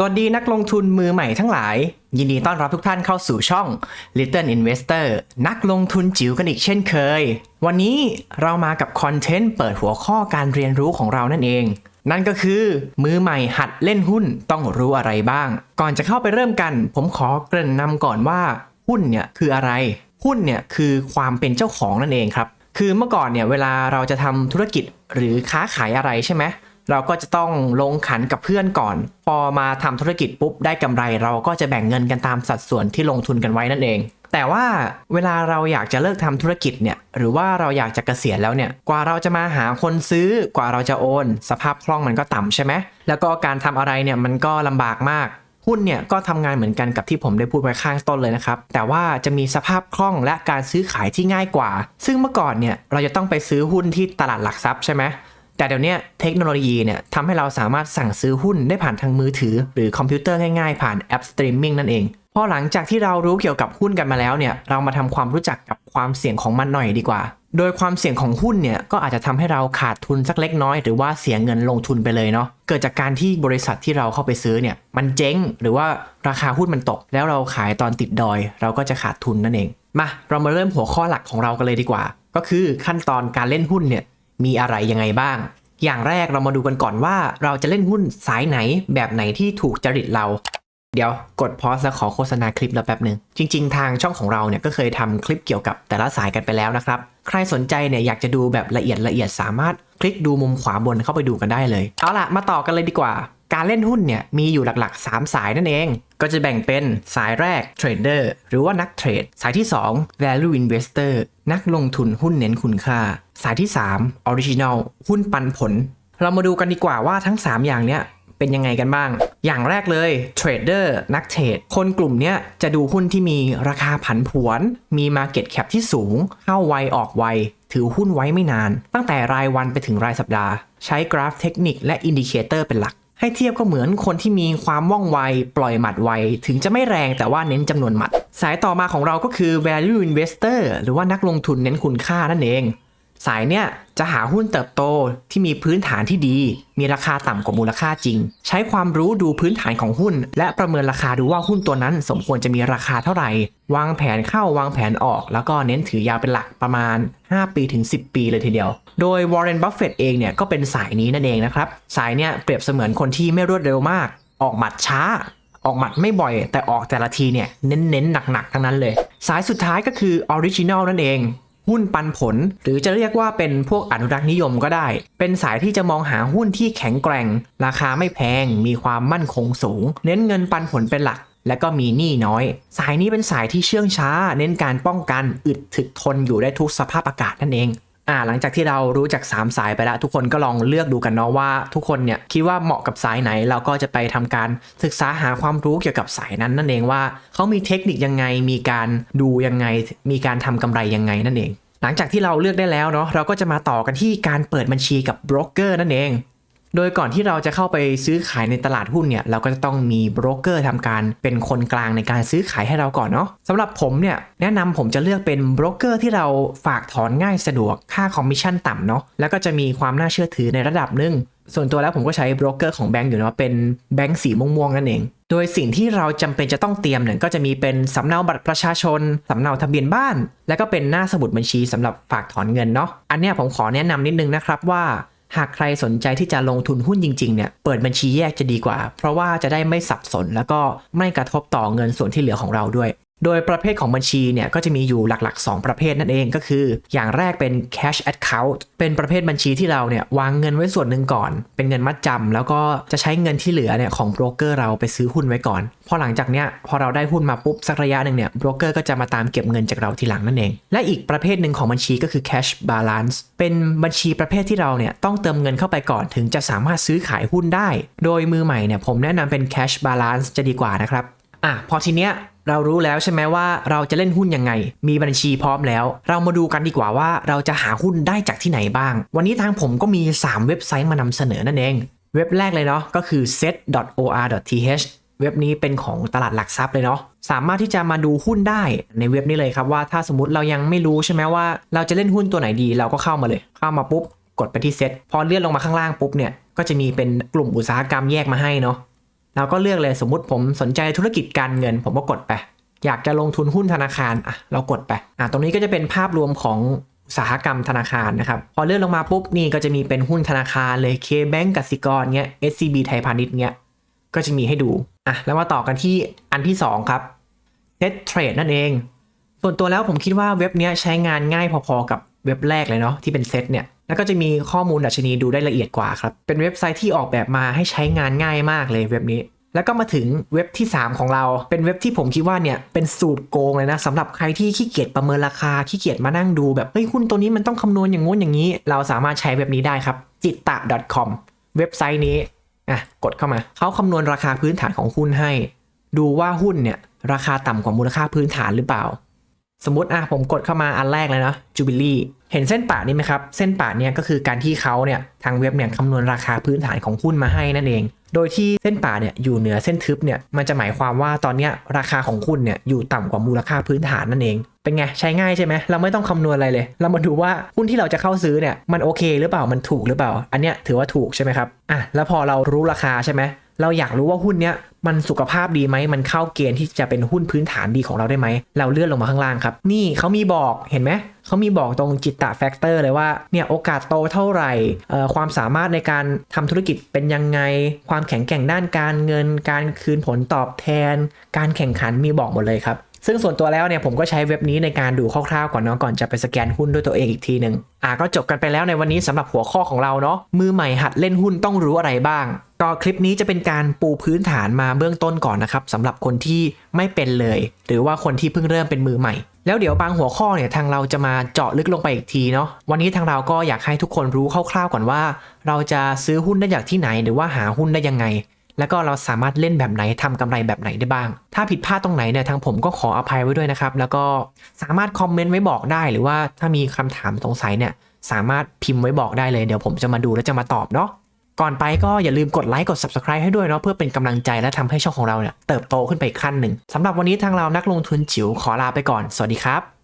สวัสดีนักลงทุนมือใหม่ทั้งหลาย ยินดีต้อนรับทุกท่านเข้าสู่ช่อง Little Investor นักลงทุนจิ๋วกันอีกเช่นเคย วันนี้เรามากับคอนเทนต์เปิดหัวข้อการเรียนรู้ของเรานั่นเอง นั่นก็คือ มือใหม่หัดเล่นหุ้นต้องรู้อะไรบ้าง ก่อนจะเข้าไปเริ่มกัน ผมขอเกริ่นนำก่อนว่า หุ้นเนี่ยคืออะไร หุ้นเนี่ยคือความเป็นเจ้าของนั่นเองครับ คือเมื่อก่อนเนี่ยเวลาเราจะทำธุรกิจหรือค้าขายอะไรใช่ไหมเเราก็จะต้องลงขันกับเพื่อนก่อน พอมาทำธุรกิจปุ๊บได้กำไร เราก็จะแบ่งเงินกันตามสัดส่วนที่ลงทุนกันไว้นั่นเอง แต่ว่าเวลาเราอยากจะเลิกทำธุรกิจเนี่ยหรือว่าเราอยากจะเกษียณแล้วเนี่ยกว่าเราจะมาหาคนซื้อกว่าเราจะโอน สภาพคล่องมันก็ต่ำใช่ไหมแล้วก็การทำอะไรเนี่ยมันก็ลำบากมากหุ้นเนี่ยก็ทำงานเหมือนกันกับที่ผมได้พูดไว้ข้างต้นเลยนะครับ แต่ว่าจะมีสภาพคล่องและการซื้อขายที่ง่ายกว่า ซึ่งเมื่อก่อนเนี่ยเราจะต้องไปซื้อหุ้นที่ตลาดหลักทรัพย์ใช่ไหม แต่เดี๋ยวนี้เทคโนโลยีเนี่ยทำให้เราสามารถสั่งซื้อหุ้นได้ผ่านทางมือถือ หรือคอมพิวเตอร์ง่ายๆ ผ่านแอปสตรีมมิ่งนั่นเองพอหลังจากที่เรารู้เกี่ยวกับหุ้นกันมาแล้วเนี่ยเรามาทำความรู้จักกับความเสี่ยงของมันหน่อยดีกว่า โดยความเสี่ยงของหุ้นเนี่ยก็อาจจะทำให้เราขาดทุนสักเล็กน้อย หรือว่าเสียเงินลงทุนไปเลยเนาะเกิดจากการที่บริษัทที่เราเข้าไปซื้อเนี่ยมันเจ๊งหรือว่าราคาหุ้นมันตก แล้วเราขายตอนติดดอย เราก็จะขาดทุนนั่นเองมาเรามาเริ่มหัวข้อหลักของเรากันเลยดีกว่า ก็คือขั้นตอนการเล่นหุ้นเนี่ย มีอะไรยังไงบ้าง อย่างแรกเรามาดูกันก่อนว่า เราจะเล่นหุ้นสายไหนแบบไหนที่ถูกจริตเรา เดี๋ยวกดพอสแล้วขอโฆษณาคลิปแล้วแป๊บหนึ่งจริง ๆ ทางช่องของเราเนี่ยก็เคยทำคลิปเกี่ยวกับแต่ละสายกันไปแล้วนะครับ ใครสนใจเนี่ยอยากจะดูแบบละเอียดละเอียดสามารถคลิกดูมุมขวาบนเข้าไปดูกันได้เลย เอาล่ะมาต่อกันเลยดีกว่า การเล่นหุ้นเนี่ยมีอยู่หลักๆ 3 สายนั่นเอง ก็จะแบ่งเป็นสายแรกเทรดเดอร์หรือว่านักเทรด สายที่ 2 value investor นักลงทุนหุ้นเน้นคุณค่า สายที่ 3 original หุ้นปันผล เรามาดูกันดีกว่าว่าทั้ง 3 อย่างเนี้ยเป็นยังไงกันบ้าง อย่างแรกเลยเทรดเดอร์นักเทรด คนกลุ่มนี้จะดูหุ้นที่มีราคาผันผวน มี Market Cap ที่สูง เข้าไวออกไว ถือหุ้นไว้ไม่นาน ตั้งแต่รายวันไปถึงรายสัปดาห์ ใช้กราฟเทคนิคและอินดิเคเตอร์เป็นหลัก ให้เทียบก็เหมือนคนที่มีความว่องไว ปล่อยหมัดไว ถึงจะไม่แรงแต่ว่าเน้นจำนวนหมัด สายต่อมาของเราก็คือ value investor หรือว่านักลงทุนเน้นคุณค่านั่นเอง สายเนี่ยจะหาหุ้นเติบโตที่มีพื้นฐานที่ดี มีราคาต่ำกว่ามูลค่าจริง ใช้ความรู้ดูพื้นฐานของหุ้น และประเมินราคาดูว่าหุ้นตัวนั้น สมควรจะมีราคาเท่าไหร่ วางแผนเข้าวางแผนออก แล้วก็เน้นถือยาวเป็นหลักประมาณ 5 ปีถึง 10 ปีเลยทีเดียว โดยวอร์เรน บัฟเฟตเองเนี่ยก็เป็นสายนี้นั่นเองนะครับ สายเนี่ยเปรียบเสมือนคนที่ไม่รวดเร็วมาก ออกหมัดช้า ออกหมัดไม่บ่อย แต่ออกแต่ละทีเนี่ยเน้นๆหนักๆทั้งนั้นเลย สายสุดท้ายก็คือออริจิน l นั่นเอง หุ้นปันผล หรือจะเรียกว่าเป็นพวกอนุรักษ์นิยมก็ได้ เป็นสายที่จะมองหาหุ้นที่แข็งแกร่ง ราคาไม่แพง มีความมั่นคงสูง เน้นเงินปันผลเป็นหลัก และก็มีหนี้น้อย สายนี้เป็นสายที่เชื่องช้า เน้นการป้องกัน อึดถึกทนอยู่ได้ทุกสภาพอากาศนั่นเอง อ่าหลังจากที่เรารู้จัก 3 สายไปแล้ว ทุกคนก็ลองเลือกดูกันเนาะว่า ทุกคนเนี่ยคิดว่าเหมาะกับสายไหน เราก็จะไปทำการศึกษาหาความรู้เกี่ยวกับสายนั้นนั่นเองว่าเขามีเทคนิคยังไง มีการดูยังไง มีการทำกำไรยังไงนั่นเอง หลังจากที่เราเลือกได้แล้วเนาะเราก็จะมาต่อกันที่การเปิดบัญชีกับโบรกเกอร์นั่นเอง โดยก่อนที่เราจะเข้าไปซื้อขายในตลาดหุ้นเนี่ยเราก็จะต้องมีโบรกเกอร์ทำการเป็นคนกลางในการซื้อขายให้เราก่อนเนาะสำหรับผมเนี่ยแนะนำผมจะเลือกเป็นโบรกเกอร์ที่เราฝากถอนง่ายสะดวกค่าคอมมิชชั่นต่ำเนาะแล้วก็จะมีความน่าเชื่อถือในระดับหนึ่งส่วนตัวแล้วผมก็ใช้โบรกเกอร์ของแบงก์อยู่เนาะเป็นแบงก์สีม่วงๆนั่นเอง โดยสิ่งที่เราจำเป็นจะต้องเตรียมเนี่ยก็จะมีเป็นสำเนาบัตรประชาชนสำเนาทะเบียนบ้าน แล้วก็เป็นหน้าสมุดบัญชีสำหรับฝากถอนเงินเนาะอันเนี้ยผมขอแนะนำนิดนึงนะครับว่า หากใครสนใจที่จะลงทุนหุ้นจริงๆเนี่ยเปิดบัญชีแยกจะดีกว่า เพราะว่าจะได้ไม่สับสน แล้วก็ไม่กระทบต่อเงินส่วนที่เหลือของเราด้วย โดยประเภทของบัญชีเนี่ยก็จะมีอยู่หลักๆ 2 ประเภทนั่นเองก็คือ อย่างแรกเป็น cash account เป็นประเภทบัญชีที่เราเนี่ยวางเงินไว้ส่วนหนึ่งก่อน เป็นเงินมัดจำแล้วก็จะใช้เงินที่เหลือเนี่ยของโบรกเกอร์เราไปซื้อหุ้นไว้ก่อน พอหลังจากเนี้ยพอเราได้หุ้นมาปุ๊บสักระยะหนึ่งเนี่ยโบรกเกอร์ก็จะมาตามเก็บเงินจากเราทีหลังนั่นเอง และอีกประเภทหนึ่งของบัญชีก็คือ cash balance เป็นบัญชีประเภทที่เราเนี่ยต้องเติมเงินเข้าไปก่อนถึงจะสามารถซื้อขายหุ้นได้ โดยมือใหม่เนี่ยผมแนะนำเป็น cash balance จะดีกว่านะครับอะพอทีเนี้ย เรารู้แล้วใช่ไหมว่าเราจะเล่นหุ้นยังไง มีบัญชีพร้อมแล้ว เรามาดูกันดีกว่าว่าเราจะหาหุ้นได้จากที่ไหนบ้าง วันนี้ทางผมก็มี 3 เว็บไซต์มานำเสนอนั่นเอง เว็บแรกเลยเนาะก็คือ set.or.th เว็บนี้เป็นของตลาดหลักทรัพย์เลยเนาะสามารถที่จะมาดูหุ้นได้ในเว็บนี้เลยครับว่าถ้าสมมติเรายังไม่รู้ใช่ไหมว่า เราจะเล่นหุ้นตัวไหนดีเราก็เข้ามาเลย เข้ามาปุ๊บกดไปที่เซตพอเลื่อนลงมาข้างล่างปุ๊บเนี่ยก็จะมีเป็นกลุ่มอุตสาหกรรมแยกมาให้เนาะ เราก็เลือกเลยสมมติผมสนใจธุรกิจการเงิน ผมก็กดไป อยากจะลงทุนหุ้นธนาคารอะเรากดไปอะตรงนี้ก็จะเป็นภาพรวมของอุตสาหกรรมธนาคารนะครับพอเลื่อนลงมาปุ๊บนี่ก็จะมีเป็นหุ้นธนาคารเลย K-Bank กสิกรเงี้ย SCB ไทยพาณิชย์เงี้ยก็จะมีให้ดูอะแล้วมาต่อกันที่อันที่สองครับ Set Trade นั่นเอง ส่วนตัวแล้วผมคิดว่าเว็บเนี้ยใช้งานง่ายพอๆกับเว็บแรกเลยเนาะที่เป็นเซตเนี่ย แล้วก็จะมีข้อมูลดัชนีดูได้ละเอียดกว่าครับ เป็นเว็บไซต์ที่ออกแบบมาให้ใช้งานง่ายมากเลยเว็บนี้ แล้วก็มาถึงเว็บที่ 3 ของเรา เป็นเว็บที่ผมคิดว่าเนี่ยเป็นสูตรโกงเลยนะสำหรับใครที่ขี้เกียจประเมินราคาขี้เกียจมานั่งดูแบบเฮ้ยหุ้นตัวนี้มันต้องคำนวณอย่างงู้นอย่างนี้ เราสามารถใช้เว็บนี้ได้ครับจิตตะ .com เว็บไซต์นี้อะกดเข้ามาเขาคำนวณราคาพื้นฐานของหุ้นให้ ดูว่าหุ้นเนี่ยราคาต่ำกว่ามูลค่าพื้นฐานหรือเปล่า สมมติอะผมกดเข้ามาอันแรกเลยนะจูบิลี่ เห็นเส้นป่านี้ไหมครับ เส้นป่าเนี่ยก็คือการที่เขาเนี่ยทางเว็บเนี่ยคำนวณราคาพื้นฐานของหุ้นมาให้นั่นเอง โดยที่เส้นป่าเนี่ยอยู่เหนือเส้นทึบเนี่ยมันจะหมายความว่าตอนนี้ราคาของหุ้นเนี่ยอยู่ต่ำกว่ามูลค่าพื้นฐานนั่นเอง เป็นไงใช้ง่ายใช่ไหมเราไม่ต้องคำนวณอะไรเลย เรามาดูว่าหุ้นที่เราจะเข้าซื้อเนี่ยมันโอเคหรือเปล่ามันถูกหรือเปล่า อันเนี้ยถือว่าถูกใช่ไหมครับอะแล้วพอเรารู้ราคาใช่ไหม เราอยากรู้ว่าหุ้นเนี้ยมันสุขภาพดีไหม มันเข้าเกณฑ์ที่จะเป็นหุ้นพื้นฐานดีของเราได้ไหม เราเลื่อนลงมาข้างล่างครับ นี่เขามีบอกเห็นไหม เขามีบอกตรงจิตตะแฟกเตอร์เลยว่า เนี่ยโอกาสโตเท่าไหร่เอ่อความสามารถในการทำธุรกิจเป็นยังไง ความแข็งแกร่งด้านการเงิน การคืนผลตอบแทน การแข่งขันมีบอกหมดเลยครับ ซึ่งส่วนตัวแล้วเนี่ยผมก็ใช้เว็บนี้ในการดูคร่าวๆก่อนเนาะก่อนจะไปสแกนหุ้นด้วยตัวเองอีกทีหนึ่งอะก็จบกันไปแล้วในวันนี้สำหรับหัวข้อของเราเนาะมือใหม่หัดเล่นหุ้นต้องรู้อะไรบ้าง ก็คลิปนี้จะเป็นการปูพื้นฐานมาเบื้องต้นก่อนนะครับสำหรับคนที่ไม่เป็นเลย หรือว่าคนที่เพิ่งเริ่มเป็นมือใหม่ แล้วเดี๋ยวบางหัวข้อเนี่ยทางเราจะมาเจาะลึกลงไปอีกทีเนาะวันนี้ทางเราก็อยากให้ทุกคนรู้คร่าวๆก่อนว่า เราจะซื้อหุ้นได้จากที่ไหนหรือว่าหาหุ้นได้ยังไง แล้วก็เราสามารถเล่นแบบไหนทำกำไรแบบไหนได้บ้าง ถ้าผิดพลาดตรงไหนเนี่ยทางผมก็ขออภัยไว้ด้วยนะครับ แล้วก็สามารถคอมเมนต์ไว้บอกได้ หรือว่าถ้ามีคำถามสงสัยเนี่ยสามารถพิมพ์ไว้บอกได้เลย เดี๋ยวผมจะมาดูและจะมาตอบเนาะก่อนไปก็อย่าลืมกดไลค์กด subscribe ให้ด้วยเนาะเพื่อเป็นกำลังใจและทำให้ช่องของเราเนี่ยเติบโตขึ้นไปอีกขั้นหนึ่งสำหรับวันนี้ทางเรานักลงทุนจิ๋วขอลาไปก่อน สวัสดีครับ